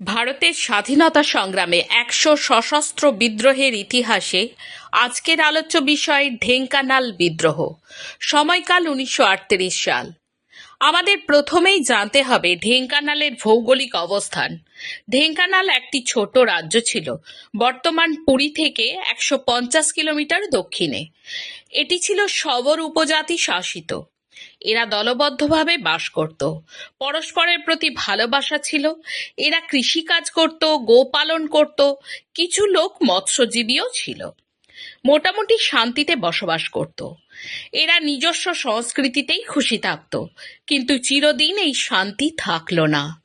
ভারতের স্বাধীনতা সংগ্রামে একশো সশস্ত্র বিদ্রোহের ইতিহাসে আজকের আলোচ্য বিষয় ঢেঙ্কানাল বিদ্রোহ, সময়কাল উনিশশো আটত্রিশ সাল। আমাদের প্রথমেই জানতে হবে ঢেঙ্কানালের ভৌগোলিক অবস্থান। ঢেঙ্কানাল একটি ছোট রাজ্য ছিল, বর্তমান পুরী থেকে একশো পঞ্চাশ কিলোমিটার দক্ষিণে। এটি ছিল সবর উপজাতি শাসিত। এরা দলবদ্ধভাবে বাস করত। পরস্পরের প্রতি ভালোবাসা ছিল। এরা কৃষিকাজ করত গোপালন করত। কিছু লোক মৎস্যজীবীও ছিল। মোটামুটি শান্তিতে বসবাস করত। এরা নিজস্ব সংস্কৃতিতেই খুশি থাকত। কিন্তু চিরদিন এই শান্তি থাকল না।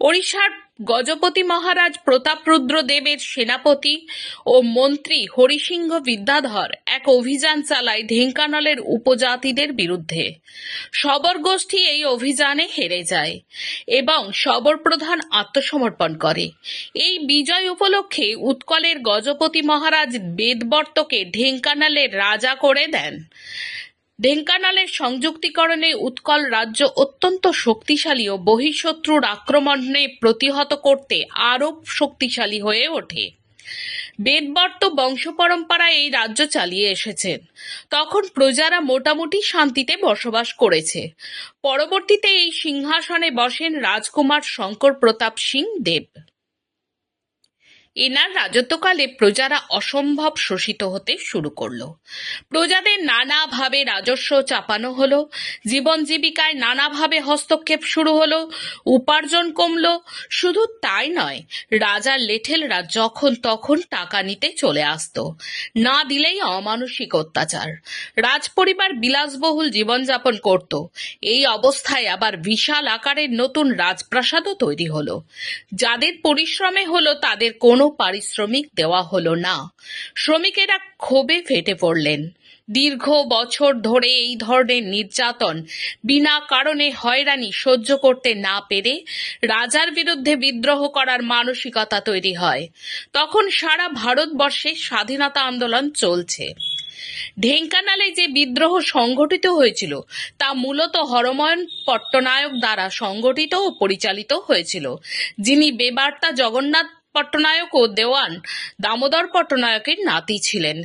ওড়িশার গজপতি মহারাজ প্রতাপরুদ্র দেবের সেনাপতি ও মন্ত্রী হরিসিংহ বিদ্যাধর এক অভিযান চালায় ঢেঙ্কানালের উপজাতিদের বিরুদ্ধে। সবর গোষ্ঠী এই অভিযানে হেরে যায় এবং সবর প্রধান আত্মসমর্পণ করে। এই বিজয় উপলক্ষে উৎকলের গজপতি মহারাজ বেদবর্তকে ঢেঙ্কানালের রাজা করে দেন। ঢেঙ্কানালের সংযুক্তিকরণে উৎকল রাজ্য অত্যন্ত শক্তিশালী ও বহিঃশত্রুর আক্রমণে প্রতিহত করতে আরও শক্তিশালী হয়ে ওঠে। বেদবর্ত বংশ পরম্পরায় এই রাজ্য চালিয়ে এসেছেন তখন প্রজারা মোটামুটি শান্তিতে বসবাস করেছে। পরবর্তীতে এই সিংহাসনে বসেন রাজকুমার শঙ্কর প্রতাপ সিং দেব। এনার রাজত্বকালে প্রজারা অসম্ভব শোষিত হতে শুরু করল। প্রজাদের নানাভাবে রাজস্ব চাপানো হলো, জীবন জীবিকায় নানাভাবে হস্তক্ষেপ শুরু হলো, উপার্জন কমল। শুধু তাই নয় রাজার লেঠেলরা যখন তখন টাকা নিতে চলে আসতো, না দিলেই অমানসিক অত্যাচার। রাজপরিবার বিলাসবহুল জীবনযাপন করত, এই অবস্থায় আবার বিশাল আকারের নতুন রাজপ্রাসাদও তৈরি হলো। যাদের পরিশ্রমে হলো তাদের কোনো পারিশ্রমিক দেওয়া হলো না। শ্রমিকেরা ক্ষোভে ফেটে পড়লেন। দীর্ঘ বছর ধরে এই ধরনের নির্যাতন বিনা কারণে হয়রানি সহ্য করতে না পেরে রাজার বিরুদ্ধে বিদ্রোহ করার মানসিকতা তৈরি হয়। তখন সারা ভারতবর্ষে স্বাধীনতা আন্দোলন চলছে। ঢেঙ্কানালে যে বিদ্রোহ সংগঠিত হয়েছিল, তা মূলত হরময়ন পট্টনায়ক দ্বারা সংগঠিত ও পরিচালিত হয়েছিল, যিনি বেবার্তা জগন্নাথ পট্টনায়ক ও দেওয়ান দামোদর পট্টনায়কের নাতি ছিলেন।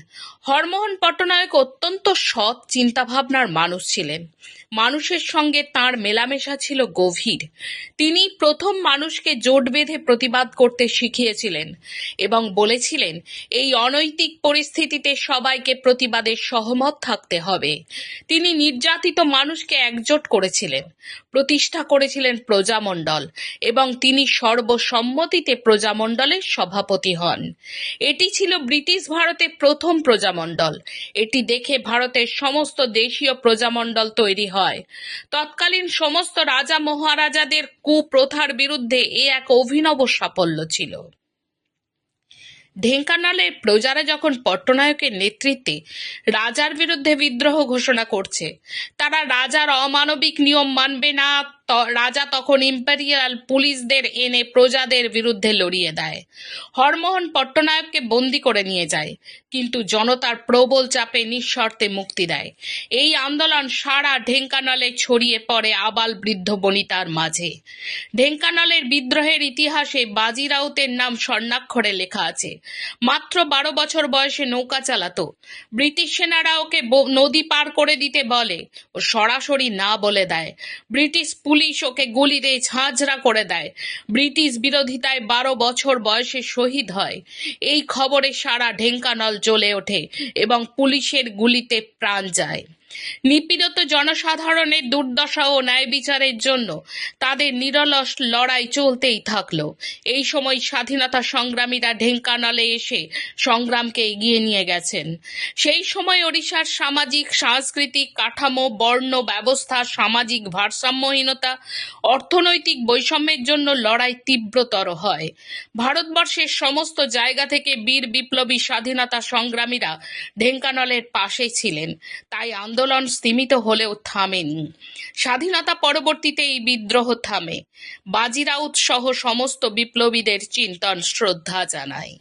হরমোহন পট্টনায়ক অত্যন্ত সৎ চিন্তাভাবনার মানুষ ছিলেন। মানুষের সঙ্গে তার মেলামেশা ছিল গভীর। তিনি প্রথম মানুষকে জোট বেঁধে প্রতিবাদ করতে শিখিয়েছিলেন এবং বলেছিলেন, এই অনৈতিক পরিস্থিতিতে সবাইকে প্রতিবাদে সহমত থাকতে হবে। তিনি নির্যাতিত মানুষকে একজোট করেছিলেন, প্রতিষ্ঠা করেছিলেন প্রজামণ্ডল এবং তিনি সর্বসম্মতিতে প্রজামণ্ডলের সভাপতি হন। এটি ছিল ব্রিটিশ ভারতে প্রথম প্রজামণ্ডল। এটি দেখে ভারতের সমস্ত দেশীয় প্রজামণ্ডল তৈরি হয়। তৎকালীন সমস্ত রাজা মহারাজাদের কুপ্রথার বিরুদ্ধে এ এক অভিনব সাফল্য ছিল। ঢেঙ্কানালে প্রজারা যখন পট্টনায়কের নেতৃত্বে রাজার বিরুদ্ধে বিদ্রোহ ঘোষণা করছে, তারা রাজার অমানবিক নিয়ম মানবে না রাজা তখন ইম্পেরিয়াল পুলিশদের এনে প্রজাদের বিরুদ্ধে লড়িয়ে দেয়। হরমোহন পট্টনায়ককে বন্দি করে নিয়ে যায়, কিন্তু জনতার প্রবল চাপে নিঃশর্তে মুক্তি দেয়। এই আন্দোলন সারা ঢেঙ্কানালে ছড়িয়ে পড়ে আবাল বৃদ্ধ বনিতার মাঝে। ঢেঙ্কানালের বিদ্রোহের ইতিহাসে বাজি রাউতের নাম স্বর্ণাক্ষরে লেখা আছে। মাত্র বারো বছর বয়সে নৌকা চালাতো। ব্রিটিশ সেনারা ওকে নদী পার করে দিতে বলে ও সরাসরি না বলে দেয়। ব্রিটিশ পুলিশ ওকে গুলি দিয়ে ঝাঁঝরা করে দেয়। ব্রিটিশ বিরোধিতায় বারো বছর বয়সে শহীদ হয়। এই খবরে সারা ঢেঙ্কানল জ্বলে ওঠে এবং পুলিশের গুলিতে প্রাণ যায়। নিপীড়িত জনসাধারণের দুর্দশা ও ন্যায় বিচারের জন্য তাদের নিরলস লড়াই চলতেই থাকল। এই সময় স্বাধীনতা সংগ্রামীরা ঢেঙ্কানালে এসে সংগ্রামকে এগিয়ে নিয়ে গেছেন। সেই সময় ওড়িশার সামাজিক, সাংস্কৃতিক কাঠামো, বর্ণ ব্যবস্থা, সামাজিক ভারসাম্যহীনতা, অর্থনৈতিক বৈষম্যের জন্য লড়াই তীব্রতর হয়। ভারতবর্ষের সমস্ত জায়গা থেকে বীর বিপ্লবী স্বাধীনতা সংগ্রামীরা ঢেঙ্কানলের পাশে ছিলেন। তাই আন্দোলন স্তীমিত হলেও থামেনি। স্বাধীনতা পরবর্তীতে এই বিদ্রোহ থামে। বাজিরাউত সহ সমস্ত বিপ্লবীদের চিন্তন শ্রদ্ধা জানায়।